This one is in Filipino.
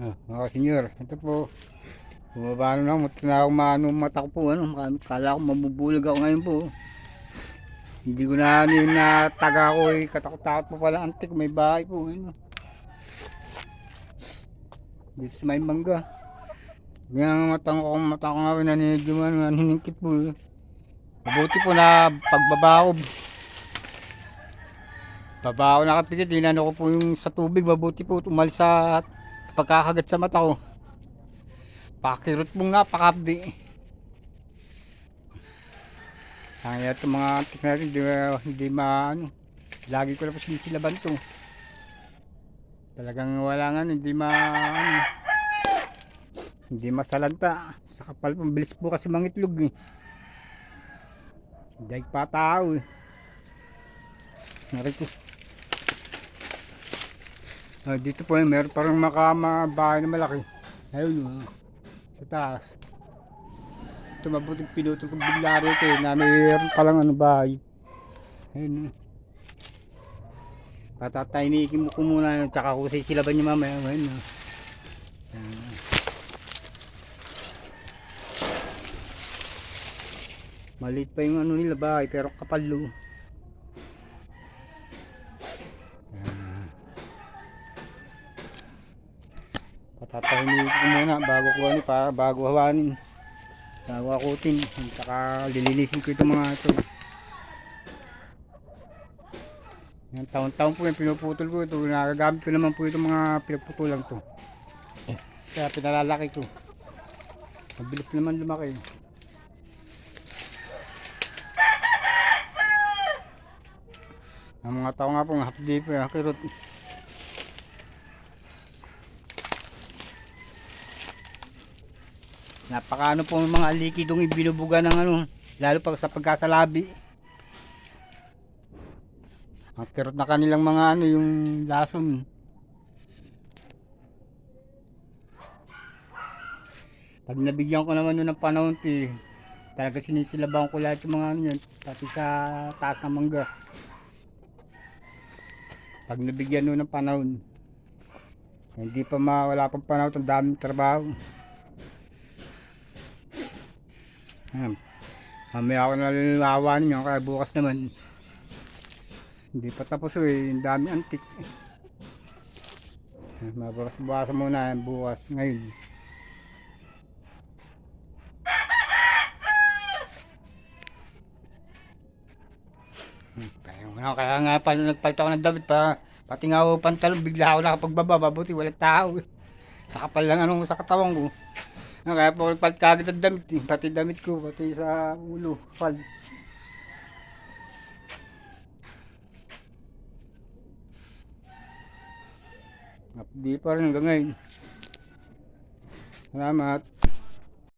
Ah, mga senyor, ito po. Bumaba na lang, mati na ako maano mata ko po. Ano, kala ko mabubulag ako ngayon po. Hindi ko na ano yun na taga ko eh. Katakot-takot po pala antik. May bahay po. Ano. Dito sa may mangga. Ganyan ang mata ko, mata ko nga nanigyo ano, nanininkit po eh. Mabuti po na pagbaba ko. Baba ako nakapitit, tinano ko po yung sa tubig, mabuti po sa, sa pagkakagat sa mata ko. Pakirot mong napakabdi. Kaya itong mga antik natin, hindi, hindi maano. Lagi ko na po sinisilaban to. Talagang wala nga, hindi ma... Ano, hindi masalanta. Sa kapal po, bilis po kasi mangitlog eh. Daig pa tao eh. Narito. Ah, dito po meron parang makama bahay na malaki. Ayun oh. Sa taas. Ito mabuting pinutol ko bigla rito eh, na mayroon palang ano bahay. Ayun oh. Patataynikin mo ko muna yun, tsaka kusay sila ba niya mamaya. Ayun. Ayan. Maliit pa yung ano nila bahay pero kapal oh. Patatahimin ko muna bago ko ano para bago hawanin. Bago akutin. Saka lilinisin ko itong mga ito. Yan taon-taon po yung pinuputol ko ito. Nagagamit ko naman po itong mga pinaputulang to. Kaya pinalalaki ko. Mabilis naman lumaki. Ang mga tao nga po, half day po, kirot. Napakaano po mga likidong ibinubuga ng ano, lalo pag sa pagkasalabi. Ang kirot na kanilang mga ano, yung lason. Pag nabigyan ko naman nun ng panahon, ti, talaga sinisilabahan ko lahat yung mga ano yan, pati sa taas ng mangga. Pag nabigyan nun ng panahon, hindi pa mawala pang panahon, ang daming trabaho. Ayan. Mamaya ako nalililawan nyo, kaya bukas naman. Hindi pa tapos eh, ang dami antik. Ayan, Mabukas-bukasan muna bukas, ngayon. Hmm, Kaya, nga- kaya nga pa nagpalit ako ng damit pa pati nga ako pantalon bigla ako nakapagbaba mabuti walang tao sa kapal lang ano sa katawan ko Po nagpalit kagad ng damit eh. pati damit ko pati sa ulo pal. Di pa rin hanggang ngayon. Salamat